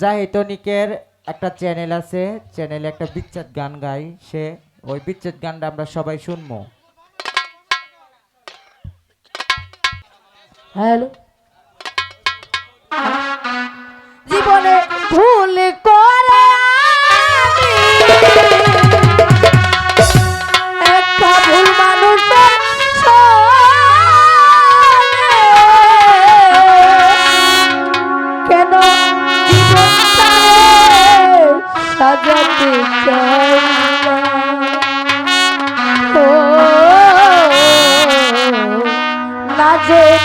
জাহিতনিকের একটা চ্যানেল আছে চ্যানেলে একটা বিচ্ছেদ গান গাই সে। ওই বিচ্ছেদ গানটা আমরা সবাই শুনব। হ্যালো।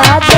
passado.